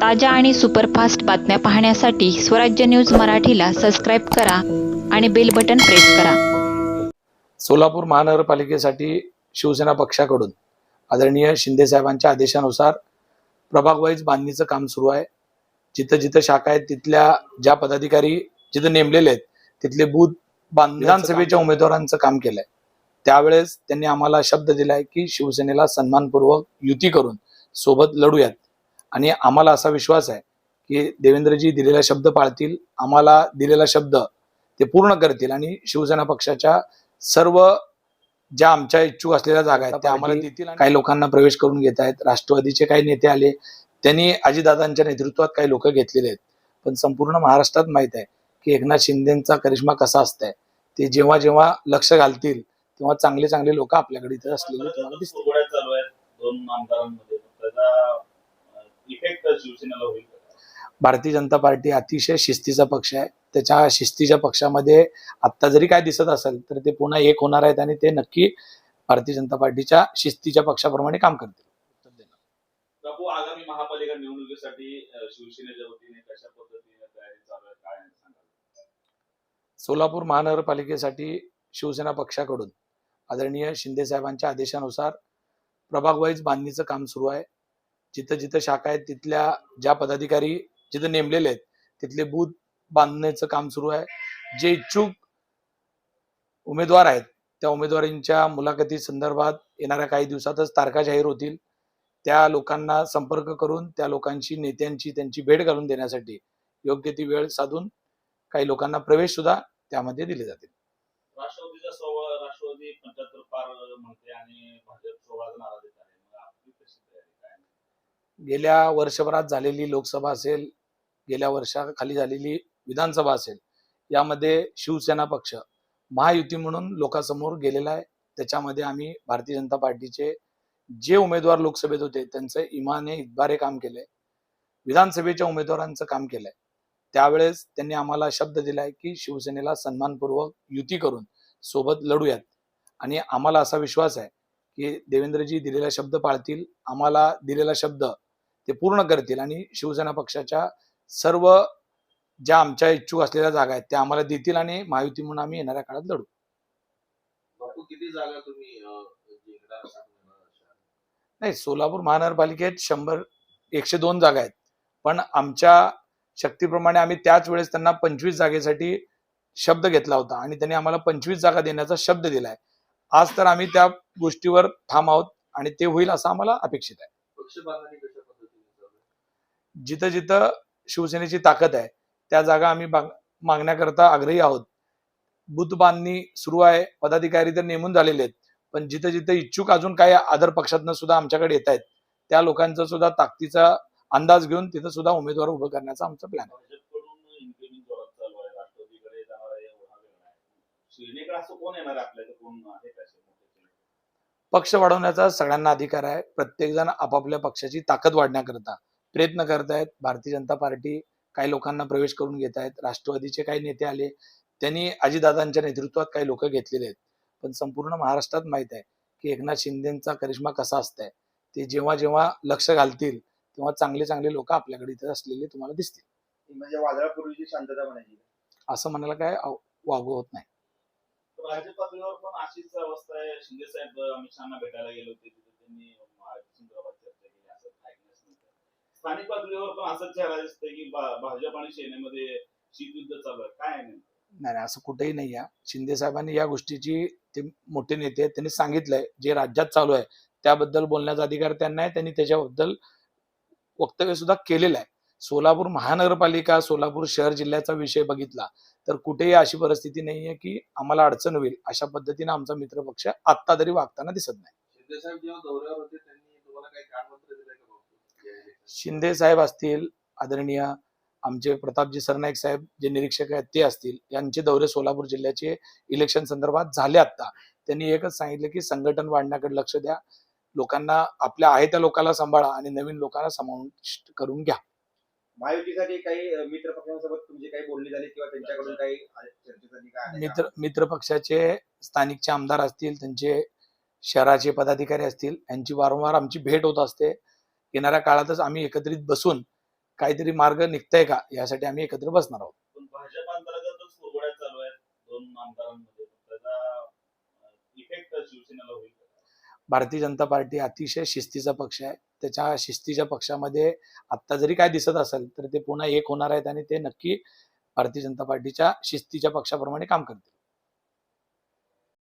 ताज्या आणि सुपरफास्ट बातम्या पाहण्यासाठी स्वराज्य न्यूज मराठीला सबस्क्राईब करा आणि बेल बटन प्रेस करा. सोलापूर महानगरपालिकेसाठी शिवसेना पक्षाकडून आदरणीय शिंदे साहेबांच्या आदेशानुसार प्रभाग वाईज बांधणीचं काम सुरू आहे. जिथं जिथं शाखा आहेत तिथल्या ज्या पदाधिकारी जिथं नेमलेले आहेत तिथले बूथ बांध विधानसभेच्या उमेदवारांचं काम केलंय. त्यावेळेस त्यांनी आम्हाला शब्द दिलाय की शिवसेनेला सन्मानपूर्वक युती करून सोबत लढूयात. आणि आम्हाला असा विश्वास आहे की देवेंद्रजी दिलेला शब्द पाळतील आम्हाला दिलेला शब्द ते पूर्ण करतील आणि शिवसेना पक्षाच्या सर्व ज्या आमच्या इच्छुक असलेल्या जागा आहेत त्या आम्हाला देतील आणि काही लोकांना प्रवेश करून घेत आहेत. राष्ट्रवादीचे काही नेते आले त्यांनी अजितदादांच्या नेतृत्वात काही लोक घेतलेले आहेत. पण संपूर्ण महाराष्ट्रात माहीत आहे की एकनाथ शिंदेचा करिश्मा कसा असतंय. ते जेव्हा जेव्हा लक्ष घालतील तेव्हा चांगले चांगले लोक आपल्याकडे इथे असलेले तुम्हाला दिसतील. इफेक्ट शिवसेनेला होईल? भारतीय जनता पार्टी अतिशय शिस्तीचा पक्ष आहे. त्याच्या शिस्तीच्या पक्षामध्ये आत्ता जरी काय दिसत असेल तर ते पुन्हा एक होणार आहेत आणि ते नक्की भारतीय जनता पार्टीच्या शिस्तीच्या पक्षाप्रमाणे काम करतील. आगामी महापालिका निवडणुकीसाठी शिवसेनेच्या वतीने कशा पद्धतीने तयारी चालू आहे काय सांगाल? सोलापूर महानगरपालिकेसाठी शिवसेना पक्षाकडून आदरणीय शिंदे साहेबांच्या आदेशानुसार प्रभाग वाईज बांधणीचं काम सुरू आहे. जिथं जिथं शाखा आहेत तिथल्या ज्या पदाधिकारी जिथं नेमलेले आहेत तिथले बूथ बांधण्याचं काम सुरू आहे. जे इच्छुक उमेदवार आहेत त्या उमेदवारांच्या मुलाखती संदर्भात येणाऱ्या काही दिवसातच तारखा जाहीर होतील. त्या लोकांना संपर्क करून त्या लोकांची नेत्यांची त्यांची भेट घालून देण्यासाठी योग्य ती वेळ साधून काही लोकांना प्रवेश सुद्धा त्यामध्ये दिले जातील. राष्ट्रवादीचा राष्ट्रवादी पंच्याहत्तर पार म्हणते आणि भाजप सोळा नाराज येत आहे मग आपली कशी तयारी काय गेल्या वर्षभरात झालेली लोकसभा असेल गेल्या वर्षाखाली झालेली विधानसभा असेल यामध्ये शिवसेना पक्ष महायुती म्हणून लोकांसमोर गेलेला आहे. त्याच्यामध्ये आम्ही भारतीय जनता पार्टीचे जे उमेदवार लोकसभेत होते त्यांचं इमाने इतबारे काम केलंय. विधानसभेच्या उमेदवारांचं काम केलंय. त्यावेळेस त्यांनी आम्हाला शब्द दिलाय की शिवसेनेला सन्मानपूर्वक युती करून सोबत लढूयात. आणि आम्हाला असा विश्वास आहे की देवेंद्रजी दिलेला शब्द पाळतील. आम्हाला दिलेला शब्द ते पूर्ण करतील आणि शिवसेना पक्षाच्या सर्व ज्या आमच्या इच्छुक असलेल्या जागा आहेत त्या आम्हाला देतील आणि महायुती म्हणून आम्ही येणाऱ्या काळात लढू. बापू किती जागा तुम्ही नाही सोलापूर महानगरपालिकेत शंभर एकशे दोन जागा आहेत. पण आमच्या शक्तीप्रमाणे आम्ही त्याच वेळेस त्यांना पंचवीस जागेसाठी शब्द घेतला होता आणि त्यांनी आम्हाला पंचवीस जागा देण्याचा शब्द दिलाय. आज तर आम्ही त्या गोष्टीवर ठाम आहोत आणि ते होईल असं आम्हाला अपेक्षित आहे पक्ष बांधणी कशा पद्धतीने चालू आहे? जिथं जिथं शिवसेनेची ताकद आहे त्या जागा आम्ही मागण्याकरता आग्रही आहोत. बुथ बांधणी सुरू आहे पदाधिकारी तर नेमून झालेले आहेत पण जिथं जिथं इच्छुक अजून काही आदर पक्षातनं सुद्धा आमच्याकडे येत आहेत त्या लोकांचा सुद्धा ताकदीचा अंदाज घेऊन तिथं सुद्धा उमेदवार उभं करण्याचा आमचा प्लॅन आहे? पक्ष वाढवण्याचा सगळ्यांना अधिकार आहे प्रत्येक जण आपापल्या पक्षाची ताकद वाढण्याकरता. प्रयत्न करत आहेत भारतीय जनता पार्टी काही लोकांना प्रवेश करून घेत आहेत. राष्ट्रवादीचे काही नेते आले. त्यांनी अजितदादांच्या नेतृत्वात काही लोक घेतलेले आहेत. पण संपूर्ण महाराष्ट्रात माहीत आहे की एकनाथ शिंदेचा करिश्मा कसा असतंय? ते जेव्हा जेव्हा लक्ष घालतील तेव्हा चांगले चांगले लोक आपल्याकडे इथे असलेले तुम्हाला दिसतील. म्हणजे वादळापूर्वीची शांतता म्हणायची. असं म्हणायला काय वागू होत नाही. राज्य पातळीवर पण अशीच अवस्था आहे. शिंदे साहेब अमित शहाना भेटायला गेले होते. त्यांनी महायुती संदर्भात चर्चा केली असं ऐकण्यास मिळतं स्थानिक पातळीवर पण असंच चेहरा दिसतंय की भा- भाजप आणि सेनेमध्ये शीतयुद्ध चालू आहे काय आहे नेमकं? नाही नाही, असं कुठेही नाही आहे शिंदे साहेबांनी या गोष्टीची ते मोठे नेते आहेत त्यांनी सांगितलंय जे राज्यात चालू आहे त्याबद्दल बोलण्याचा अधिकार त्यांना आहे त्यांनी त्याच्याबद्दल वक्तव्य सुद्धा केलेलं आहे सोलापूर महानगरपालिका सोलापूर शहर जिल्ह्याचा विषय बघितला तर कुठेही अशी परिस्थिती नाहीये की आम्हाला अडचण होईल अशा पद्धतीने आमचा मित्रपक्ष आत्ता तरी वागताना दिसत नाही शिंदे साहेब जेव्हा दौऱ्यावर होते त्यांनी तुम्हाला काही कागदपत्र दिलंय का भाऊ? शिंदे साहेब असतील आदरणीय आमचे प्रतापजी सरनाईक साहेब जे निरीक्षक आहेत ते असतील. यांचे दौरे सोलापूर जिल्ह्याचे इलेक्शन संदर्भात झाले आता. त्यांनी एकच सांगितलं की संघटन वाढण्याकडे लक्ष द्या. लोकांना आपल्या आहे त्या लोकांना सांभाळा आणि नवीन लोकांना समाविष्ट करून घ्या. महायुतीसाठी काही मित्र पक्षांसोबत तुमची काही बोलणी झाली किंवा त्यांच्याकडून काही चर्चा झाली का आले का? मित्र मित्र पक्षाचे स्थानिकचे आमदार असतील त्यांचे शहराचे पदाधिकारी असतील यांची वारंवार आमची भेट होत असते. येणाऱ्या काळातच आम्ही एकत्रित बसून काहीतरी मार्ग निघतंय का यासाठी आम्ही एकत्र बसणार आहोत? भारतीय जनता पार्टी अतिशय शिस्तीचा पक्ष आहे. त्याच्या शिस्तीच्या पक्षामध्ये आत्ता जरी काय दिसत असेल तर ते पुन्हा एक होणार आहेत आणि ते नक्की भारतीय जनता पार्टीच्या शिस्तीच्या पक्षाप्रमाणे काम करतील.